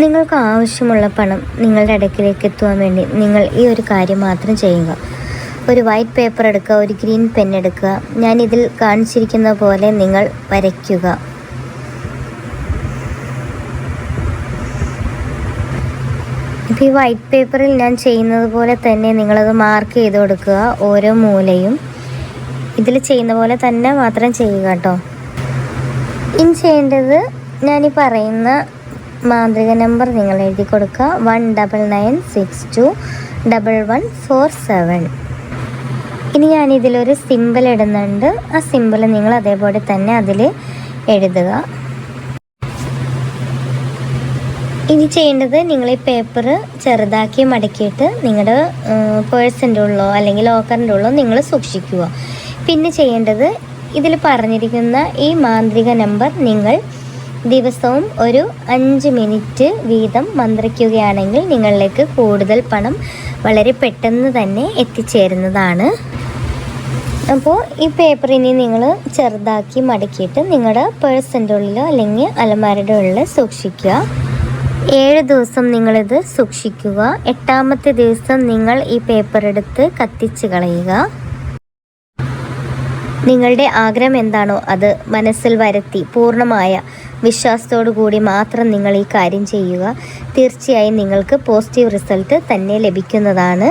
നിങ്ങൾക്ക് ആവശ്യമുള്ള പണം നിങ്ങളുടെ അടുക്കിലേക്ക് എത്തുവാൻ വേണ്ടി നിങ്ങൾ ഈ ഒരു കാര്യം മാത്രം ചെയ്യുക. ഒരു വൈറ്റ് പേപ്പർ എടുക്കുക ഒരു ഗ്രീൻ പെൻ എടുക്കുക. ഞാൻ ഇതിൽ കാണിച്ചിരിക്കുന്ന പോലെ നിങ്ങൾ വരയ്ക്കുക. ഇപ്പോൾ ഈ വൈറ്റ് പേപ്പറിൽ ഞാൻ ചെയ്യുന്നത് പോലെ തന്നെ നിങ്ങളത് മാർക്ക് ചെയ്ത് കൊടുക്കുക ഓരോ മൂലയും. ഇതിൽ ചെയ്യുന്ന പോലെ തന്നെ മാത്രം ചെയ്യുക കേട്ടോ. ഇനി ചെയ്യേണ്ടത് ഞാൻ ഈ പറയുന്ന മാന്ത്രിക നമ്പർ നിങ്ങൾ എഴുതി കൊടുക്കുക. One double nine six two double one four seven. ഇനി ഞാൻ ഇതിലൊരു സിമ്പിൾ ഇടുന്നുണ്ട്. ആ സിമ്പിൾ നിങ്ങൾ അതേപോലെ തന്നെ അതിൽ എഴുതുക. ഇനി ചെയ്യേണ്ടത് നിങ്ങൾ ഈ പേപ്പർ ചെറുതാക്കി മടക്കിയിട്ട് നിങ്ങളുടെ പേഴ്സിന്റെ ഉള്ളോ അല്ലെങ്കിൽ ലോക്കറിന്റെ ഉള്ളോ നിങ്ങൾ സൂക്ഷിക്കുക. പിന്നെ ചെയ്യേണ്ടത് ഇതിൽ പറഞ്ഞിരിക്കുന്ന ഈ മാന്ത്രിക നമ്പർ നിങ്ങൾ ദിവസവും ഒരു അഞ്ച് മിനിറ്റ് വീതം മന്ത്രിക്കുകയാണെങ്കിൽ നിങ്ങളിലേക്ക് കൂടുതൽ പണം വളരെ പെട്ടെന്ന് തന്നെ എത്തിച്ചേരുന്നതാണ്. അപ്പോൾ ഈ പേപ്പറിനെ നിങ്ങൾ ചെറുതാക്കി മടക്കിയിട്ട് നിങ്ങളുടെ പേഴ്സിന്റെ ഉള്ളിലോ അല്ലെങ്കിൽ അലമാരയുടെ ഉള്ളിൽ സൂക്ഷിക്കുക. ഏഴ് ദിവസം നിങ്ങളിത് സൂക്ഷിക്കുക. എട്ടാമത്തെ ദിവസം നിങ്ങൾ ഈ പേപ്പർ എടുത്ത് കത്തിച്ച് കളയുക. നിങ്ങളുടെ ആഗ്രഹം എന്താണോ അത് മനസ്സിൽ വരുത്തി പൂർണമായ കൂടി മാത്രം നിങ്ങൾ ഈ കാര്യം ചെയ്യുക. തീർച്ചയായും നിങ്ങൾക്ക് പോസിറ്റീവ് റിസൾട്ട് തന്നെ ലഭിക്കുന്നതാണ്.